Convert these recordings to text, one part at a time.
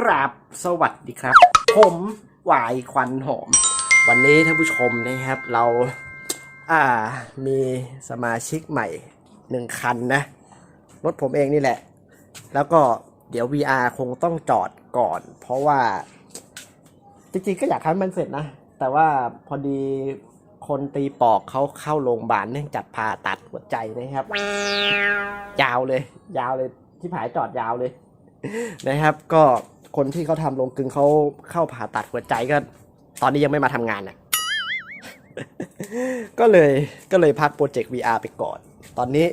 กราบสวัสดีครับ ผมหวายควันหอม วันนี้ท่านผู้ชมนะครับเราอ่ามีสมาชิกใหม่หนึ่งคันนะ รถผมเองนี่แหละ แล้วก็เดี๋ยว VR คงต้องจอดก่อน เพราะว่า จริงๆก็อยากให้มันเสร็จนะ แต่ว่าพอดีคนตีปอกเขาเข้าโรงพยาบาลเนื่องจากผ่าตัดหัวใจนะครับ ยาวเลย ยาวเลยที่ผายจอดยาวเลยนะครับก็ คนที่เขาทำโรงกึงเขาเข้าผ่าตัดหัวใจก็ ตอนนี้ยังไม่มาทำงานน่ะก็เลยก็เลยพักโปรเจกต์ VR ไปก่อน ตอนนี้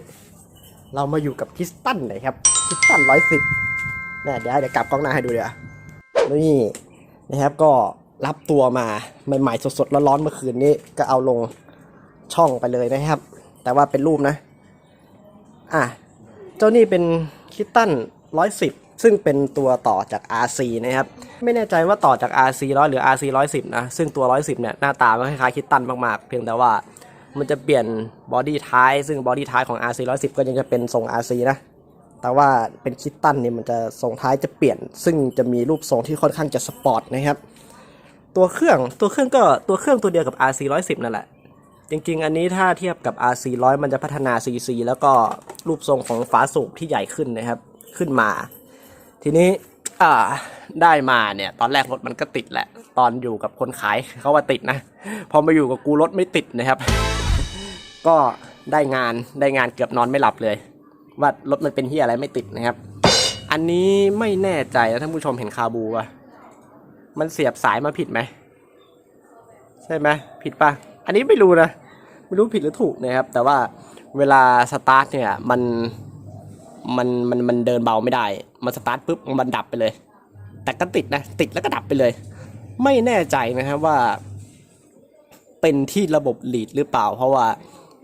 เรามาอยู่กับคิสตันเลยครับคิสตันร้อยสิบเนี่ยเดี๋ยวเดี๋ยวกลับกล้องหน้าให้ดูเดี๋ยวนี่นะครับก็รับตัวมาใหม่ๆสดๆร้อนๆเมื่อคืนนี้ก็เอาลงช่องไปเลยนะครับ แต่ว่าเป็นรูปนะ อะ เจ้านี่เป็นคิตตัน110 ซึ่งเป็นตัวต่อจาก RC นะครับ ไม่แน่ใจว่าต่อจาก RC 100 หรือ RC 110 นะ ซึ่งตัว 110 เนี่ย หน้าตามันคล้ายๆคิตตันมากๆ เพียงแต่ว่ามันจะเปลี่ยนบอดี้ท้าย ซึ่งบอดี้ท้ายของ RC 110 ก็ยังจะเป็นทรง RC นะ แต่ว่าเป็นคิตตันเนี่ยมันจะทรงท้ายจะเปลี่ยน ซึ่งจะมีรูปทรงที่ค่อนข้างจะสปอร์ตนะครับ ตัวเครื่อง ตัวเครื่องก็ตัวเครื่องตัวเดียวกับ RC 110 นั่นแหละจริงๆ อันนี้ถ้าเทียบกับ RC 100 มันจะพัฒนา CC แล้วก็รูปทรงของฝาสูบที่ใหญ่ขึ้นนะครับ ขึ้นมา ทีนี้อ่าได้มาเนี่ย ตอนแรกรถมันก็ติดแหละ ตอนอยู่กับคนขายเขาว่าติดนะ พอมาอยู่กับกูรถไม่ติดนะครับ ก็ได้งานได้งานเกือบนอนไม่หลับเลย ว่ารถมันเป็นที่อะไรไม่ติดนะครับ อันนี้ไม่แน่ใจนะท่านผู้ชมเห็นคาบูอะมันเสียบสายมาผิดไหมใช่ไหมผิดปะอันนี้ไม่รู้นะไม่รู้ผิดหรือถูกนะครับ แต่ว่าเวลาสตาร์ทเนี่ยมัน มันมันมันเดินเบาไม่ได้ มันสตาร์ทปุ๊บมันดับไปเลย แต่ก็ติดนะ ติดแล้วก็ดับไปเลย ไม่แน่ใจนะครับว่า เป็นที่ระบบลีดหรือเปล่า เพราะว่า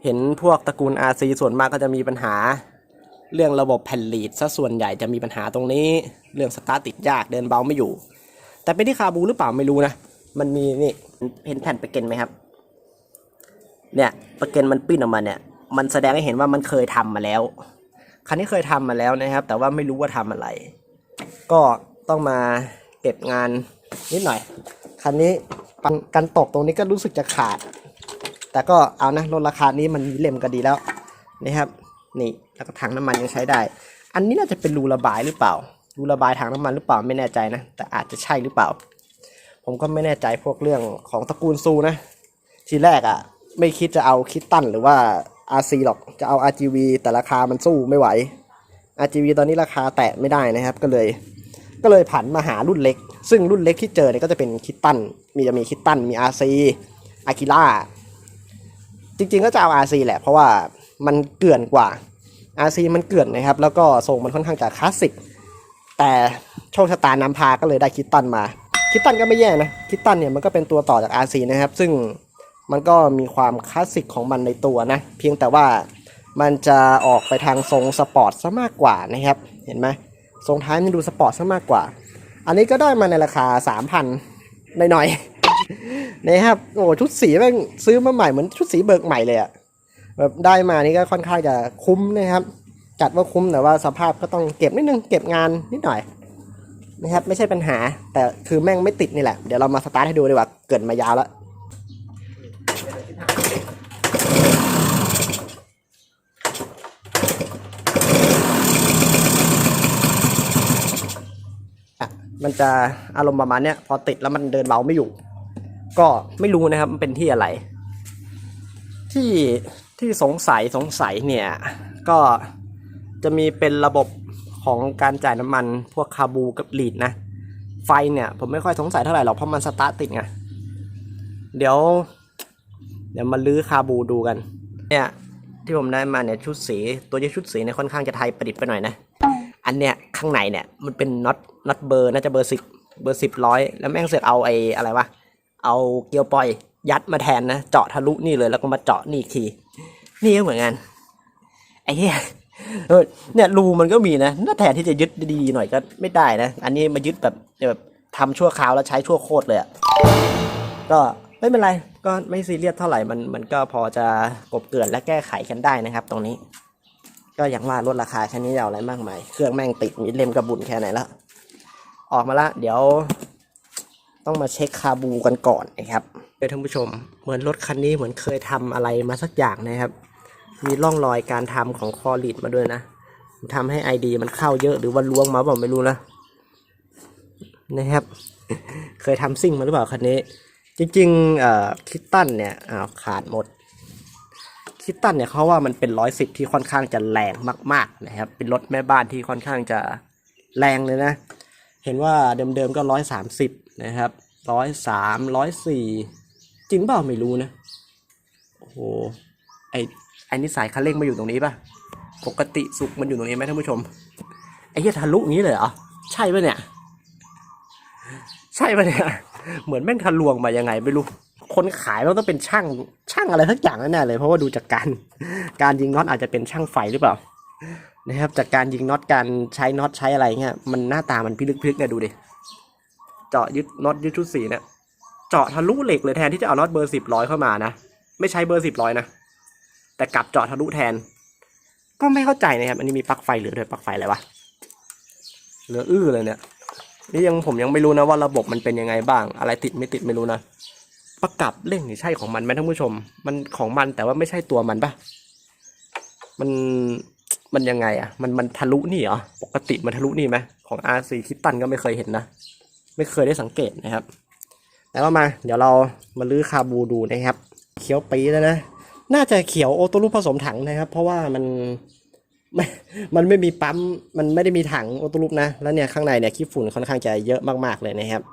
เห็นพวกตระกูล RC ส่วนมากก็จะมีปัญหา เรื่องระบบแผ่นลีดซะส่วนใหญ่จะมีปัญหาตรงนี้ เรื่องสตาร์ทติดยากเดินเบาไม่อยู่ แต่เป็นที่คาบูหรือเปล่าไม่รู้นะ มันมีนี่เห็นแผ่นไปเกนไหมครับ เนี่ยประเก็นมันปิ้นออกมาเนี่ย มันแสดงให้เห็นว่ามันเคยทำมาแล้ว คันนี้เคยทำมาแล้วนะครับ แต่ว่าไม่รู้ว่าทำอะไร ก็ต้องมาเก็บงานนิดหน่อย คันนี้ปันกันตกตรงนี้ก็รู้สึกจะขาด แต่ก็เอานะลดราคานี้มันมีเล่มก็ดีแล้วนะครับ นี่แล้วก็ถังน้ำมันยังใช้ได้ อันนี้น่าจะเป็นรูระบายหรือเปล่า รูระบายถังน้ำมันหรือเปล่าไม่แน่ใจนะ แต่อาจจะใช่หรือเปล่า ผมก็ไม่แน่ใจพวกเรื่องของตระกูลซูนะ ทีแรกอะ่ะ ไม่คิดจะเอาคิดตันหรือว่า RC หรอกจะเอา RGV แต่ราคามันสู้ไม่ไหว RGV ตอนนี้ราคาแตะไม่ได้นะครับก็เลย ก็เลยผันมาหารุ่นเล็ก ซึ่งรุ่นเล็กที่เจอเนี่ยก็จะเป็นคิดตันมีจะมีคิดตันมี RC อากิล่าจริงๆก็จะเอา RC แหละเพราะว่ามันเกื่อนกว่า RC มันเกื่อนนะครับ แล้วก็ทรงมันค่อนข้างจะคลาสสิกแต่โชคชะตานำพาก็เลยได้คิดตันมา คิดตันก็ไม่แย่นะ คิดตันเนี่ยมันก็เป็นตัวต่อจาก RC นะครับ ซึ่ง มันก็มีความคลาสสิกของมันในตัวนะ เพียงแต่ว่ามันจะออกไปทางทรงสปอร์ตซะมากกว่านะครับ เห็นไหมทรงท้ายมันดูสปอร์ตซะมากกว่า อันนี้ก็ได้มาในราคา 3,000หน่อยๆนะครับโอ้ชุดสีแม่งซื้อมาใหม่เหมือนชุดสีเบิกใหม่เลยอะแบบได้มานี่ก็ค่อนข้างจะคุ้มนะครับ จัดว่าคุ้มแต่ว่าสภาพก็ต้องเก็บนิดนึงเก็บงานนิดหน่อยนะครับไม่ใช่ปัญหา แต่คือแม่งไม่ติดนี่แหละ เดี๋ยวเรามาสตาร์ทให้ดูดีกว่าเกิดมายาวแล้ว มันจะอารมณ์ประมาณเนี้ยพอติดแล้วมันเดินเบาไม่อยู่ ก็ไม่รู้นะครับมันเป็นที่อะไร ที่ที่สงสัยสงสัยเนี่ย ก็จะมีเป็นระบบของการจ่ายน้ำมันพวกคาบูกับลีดนะ ไฟเนี่ยผมไม่ค่อยสงสัยเท่าไหร่หรอกเพราะมันสตาร์ทติดไงเดี๋ยว เดี๋ยวมาลื้อคาบูดูกัน เนี่ยที่ผมได้มาเนี่ยชุดสีตัวที่ชุดสีเนี่ยค่อนข้างจะไทยประดิษฐ์ไปหน่อยนะ อันเนี้ยข้างในเนี่ยมันเป็นน็อต น็อตเบอร์น่าจะเบอร์สิบเบอร์สิบร้อยแล้วแม่งเสือกเอาไอ้อะไรวะเอาเกียวปล่อยยัดมาแทนนะเจาะทะลุนี่เลยแล้วก็มาเจาะนี่อีกทีนี่ก็เหมือนกันไอ้เหี้ยเนี่ยรูมันก็มีนะถ้าแทนที่จะยึดดีๆหน่อยก็ไม่ได้นะ อันนี้มายึดแบบแบบทำชั่วคราวแล้วใช้ชั่วโคตรเลยอะก็ไม่เป็นไรก็ไม่ซีเรียสเท่าไหร่มันมันก็พอจะกบเกลื่อนและแก้ไขกันได้นะครับ ตรงนี้ ก็อย่างว่าลดราคาแค่นี้จะเอาอะไรมากมาย เครื่องแม่งติดมีเล่มกระบุนแค่ไหนแล้ว ออกมาละ เดี๋ยวต้องมาเช็คคาบูกันก่อนนะครับเดี๋ยวท่านผู้ชม เหมือนรถคันนี้เหมือนเคยทำอะไรมาสักอย่างนะครับ มีร่องรอยการทำของคอลิดมาด้วยนะทำให้ไอดีมันเข้าเยอะหรือว่าล้วงมาเปล่าไม่รู้นะนะครับ เคยทำซิ่งมาหรือเปล่าคันนี้ จริงๆเอ่อคิตตันเนี่ยอ้าวขาดหมด คิตตันเนี่ยเขาว่ามันเป็นร้อยสิบที่ค่อนข้างจะแรงมาก ๆ นะครับ เป็นรถแม่บ้านที่ค่อนข้างจะแรงเลยนะ เห็นว่าเดิมๆก็ร้อยสามสิบนะครับร้อยสามร้อยสี่จริงเปล่าไม่รู้นะ โอ้โห ไอไอนี่สายคันเร่งมาอยู่ตรงนี้ป่ะ ปกติสุกมันอยู่ตรงนี้ไหมท่านผู้ชม ไอ้เหี้ยทะลุอย่างนี้เลยเหรอ ใช่ป่ะเนี่ย ใช่ป่ะเนี่ย เหมือนแม่งทะลวงมายังไงไม่รู้ คนขายมันต้องเป็นช่าง ช่างอะไรสักอย่างแน่เลย เพราะว่าดูจากการ การยิงน็อตอาจจะเป็นช่างไฟหรือเปล่านะครับจากการยิงน็อตการใช้น็อตใช้อะไรเงี้ยมันหน้าตามันพิลึกพิลึกเนี่ยดูดิเจาะยึดน็อตยึดชุดสีเนี่ยเจาะทะลุเหล็กเลยแทนที่จะเอาน็อตเบอร์สิบร้อยเข้ามานะไม่ใช้เบอร์สิบร้อยนะแต่กลับเจาะทะลุแทน ก็ไม่เข้าใจนะครับอันนี้มีปลั๊กไฟเหลือด้วยปลั๊กไฟอะไรวะเหลืออื้อเลยเนี่ยนี่ยังผมยังไม่รู้นะว่าระบบมันเป็นยังไงบ้าง อะไรติดไม่ติดไม่รู้นะประกับเร่งนี่ใช่ของมันไหมท่านผู้ชม มันของมันแต่ว่าไม่ใช่ตัวมันปะมัน มันยังไงอะ มันมันทะลุนี่เหรอ ปกติมันทะลุนี่ไหมของ RC คิดตันก็ไม่เคยเห็นนะ ไม่เคยได้สังเกตนะครับ แล้วก็มา เดี๋ยวเรามาลื้อคาบูดูนะครับ เขียวปีแล้วนะ น่าจะเขียวโอโตรูปผสมถังนะครับ เพราะว่ามันไม่มันไม่มีปั๊ม มันไม่ได้มีถังโอโตรูปนะ แล้วเนี่ยข้างในเนี่ยขี้ฝุ่นค่อนข้างจะเยอะมากๆเลยนะครับ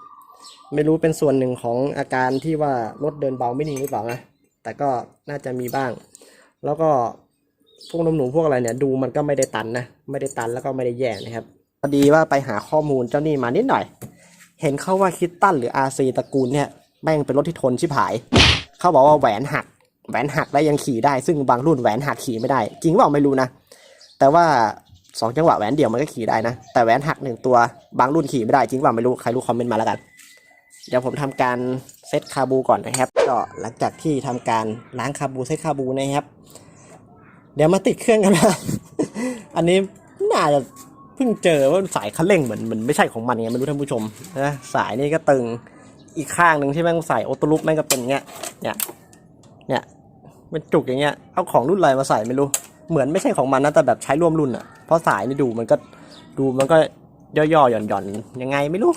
ไม่รู้เป็นส่วนหนึ่งของอาการที่ว่ารถเดินเบาไม่นิ่งหรือเปล่านะ แต่ก็น่าจะมีบ้าง แล้วก็ พวกนมหนูพวกอะไรเนี่ยดูมันก็ไม่ได้ตันนะไม่ได้ตันแล้วก็ไม่ได้แย่นะครับพอดีว่าไปหาข้อมูลเจ้านี่มานิดหน่อย เห็นเขาว่าคิตตันหรือ RC ตระกูลเนี่ยแม่งเป็นรถที่ทนชิบหาย เขาบอกว่าแหวนหักแหวนหักแล้วยังขี่ได้ ซึ่งบางรุ่นแหวนหักขี่ไม่ได้ จริงเปล่าไม่รู้นะ แต่ว่าสองจังหวะแหวนเดี่ยวมันก็ขี่ได้นะ แต่แหวนหักหนึ่งตัวบางรุ่นขี่ไม่ได้จริงเปล่าไม่รู้ใครรู้คอมเมนต์มาแล้วกัน เดี๋ยวผมทำการเซตคาบูก่อนนะครับ ก็หลังจากที่ทำการล้างคาบูเซตคาบูนะครับ เดี๋ยวมาติดเครื่องกันนะ อันนี้น่าจะเพิ่งเจอว่าสายคันเร่งเหมือนเหมือนไม่ใช่ของมันไงไม่รู้ท่านผู้ชมนะสายนี่ก็ตึงอีกข้างหนึ่งที่แม่งใส่โอโตลุปแม่งก็เป็นเงี้ยเนี่ยเนี่ยเป็นจุกอย่างเงี้ยเอาของรุ่นอะไรมาใส่ไม่รู้ เหมือนไม่ใช่ของมันนะแต่แบบใช้ร่วมรุ่นอะเพราะสายนี่ดูมันก็ดูมันก็ย่อๆหย่อนๆยังไงไม่รู้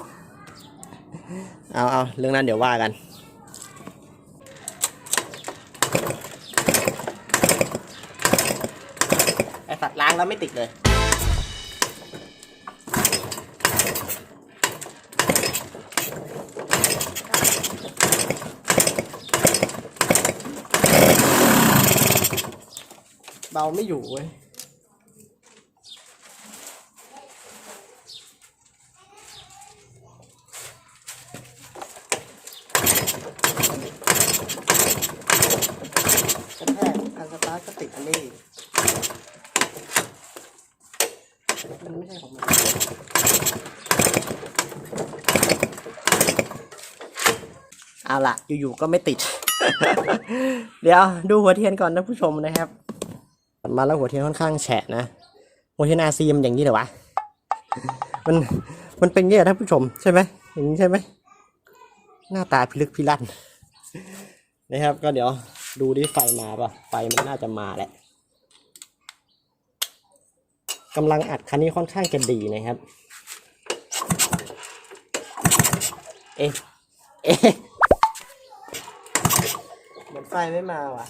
เอาเอาเรื่องนั้นเดี๋ยวว่ากัน ไอสัตว์ ล้างแล้วไม่ติดเลย เบาไม่อยู่เว้ยกระแทกอันสตาร์ทก็ติดอันนี้ไม่ใช่ของมัน เอา ล่ะอยู่ๆก็ไม่ติด เดี๋ยวดูหัวเทียนก่อนนะผู้ชมนะครับมาแล้วหัวเทียนค่อนข้างแฉะนะหัวเทียนอาซีมันอย่างนี้เหรอวะมันมันเป็นอย่างนี้เหรอท่านผู้ชมใช่ไหมอย่างนี้ใช่ไหมหน้าตาพิลึกพิลั่นนะครับ ก็เดี๋ยวดูดิไฟมาปะไฟมันน่าจะมาแหละกำลังอัดคันนี้ค่อนข้างจะดีนะครับ เอ๊ะเอ๊ะ เหมือนไฟไม่มาว่ะ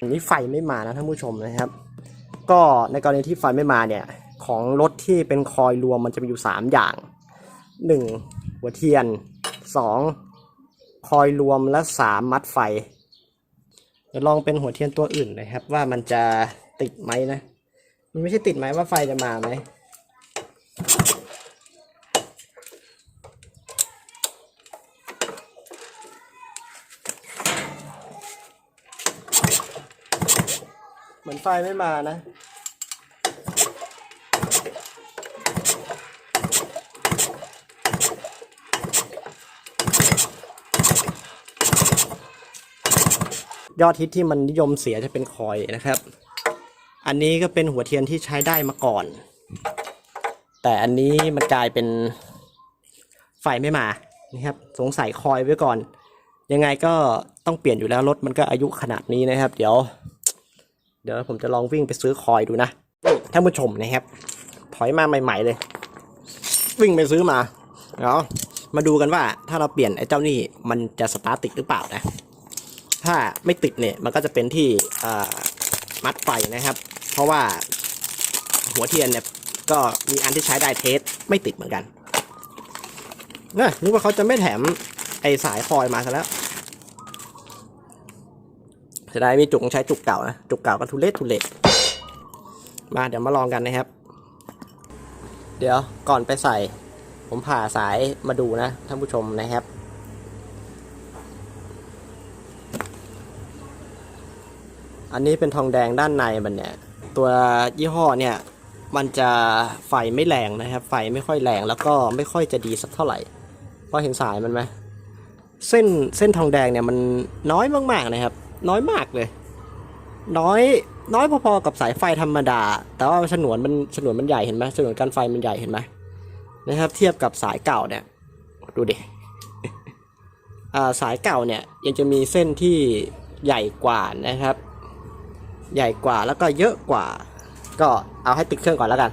อันนี้ไฟไม่มานะท่านผู้ชมนะครับ ก็ในกรณีที่ไฟไม่มาเนี่ย ของรถที่เป็นคอยรวมมันจะมีอยู่ 3 อย่าง 1. หัวเทียน 2. คอยรวมและ 3 มัดไฟเดี๋ยวลองเป็นหัวเทียนตัวอื่นนะครับ ว่ามันจะติดไหมนะ มันไม่ใช่ติดไหมว่าไฟจะมาไหม เหมือนไฟไม่มานะ ยอดฮิตที่มันนิยมเสียจะเป็นคอยนะครับ อันนี้ก็เป็นหัวเทียนที่ใช้ได้มาก่อน แต่อันนี้มันกลายเป็นไฟไม่มานะครับสงสัยคอยไว้ก่อน ยังไงก็ต้องเปลี่ยนอยู่แล้วรถมันก็อายุขนาดนี้นะครับ เดี๋ยว เดี๋ยวผมจะลองวิ่งไปซื้อคอยดูนะท่านผู้ชมนะครับถอยมาใหม่ ๆ เลย วิ่งไปซื้อมาเดี๋ยวมาดูกันว่าถ้าเราเปลี่ยนไอ้เจ้านี่มันจะสตาร์ติดหรือเปล่านะ ถ้าไม่ติดเนี่ยมันก็จะเป็นที่มัดไฟนะครับ เพราะว่าหัวเทียนเนี่ยก็มีอันที่ใช้ได้เทสไม่ติดเหมือนกันนะนึกว่าเขาจะไม่แถมไอ้สายคอยมาซะแล้ว เสียดายมีจุกใช้จุกเก่านะจุกเก่าก็ทุเรศทุเรศมาเดี๋ยวมาลองกันนะครับ เดี๋ยวก่อนไปใส่ ผมผ่าสายมาดูนะท่านผู้ชมนะครับอันนี้เป็นทองแดงด้านในมันเนี่ย ตัวยี่ห้อเนี่ย มันจะไฟไม่แรงนะครับ ไฟไม่ค่อยแรงแล้วก็ไม่ค่อยจะดีสักเท่าไหร่พราะเห็นสายมันไหมเส้นเส้นทองแดงเนี่ยมันน้อยมากๆนะครับ น้อยมากเลย น้อยน้อยพอๆกับสายไฟธรรมดา แต่ว่าฉนวนมันฉนวนมันใหญ่เห็นไหมฉนวนกันไฟมันใหญ่เห็นไหมนะครับ เทียบกับสายเก่าเนี่ย ดูดิสายเก่าเนี่ยยังจะมีเส้นที่ใหญ่กว่านะครับ ใหญ่กว่าแล้วก็เยอะกว่า ก็เอาให้ติดเครื่องก่อนแล้วกัน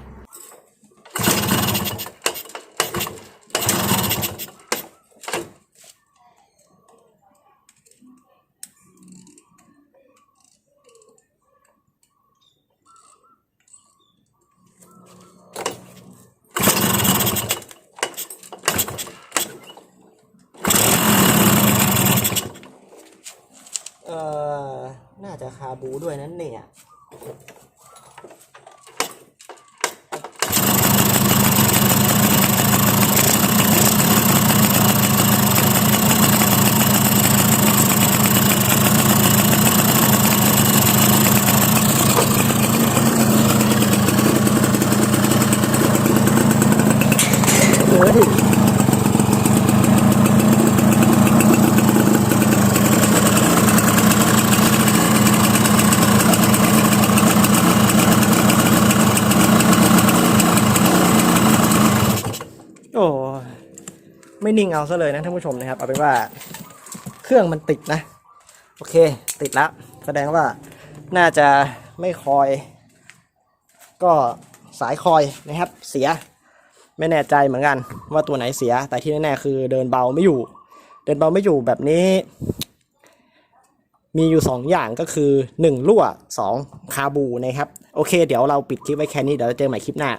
อ่อ น่าจะคาบูด้วยนั่นเนี่ยเฮ้ย โอ้ไม่ นิ่งเอาซะเลยนะท่านผู้ชมนะครับเอาเป็นว่าเครื่องมันติดนะ โอเคติดแล้วแสดงว่าน่าจะไม่คอย ก็สายคอยนะครับ เสียไม่แน่ใจเหมือนกัน ว่าตัวไหนเสีย แต่ที่แน่ๆคือเดินเบาไม่อยู่ เดินเบาไม่อยู่แบบนี้ มีอยู่ 2 อย่างก็คือ 1 รั่ว 2 คาบูนะครับ โอเค เดี๋ยวเราปิดคลิปไว้แค่นี้ เดี๋ยวเราเจอใหม่คลิปหน้า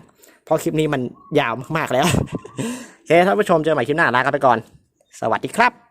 เพราะคลิปนี้มันยาวมากๆแล้ว เคท่านผู้ชมเจอใหม่คลิปหน้าลากันไปก่อน สวัสดีครับ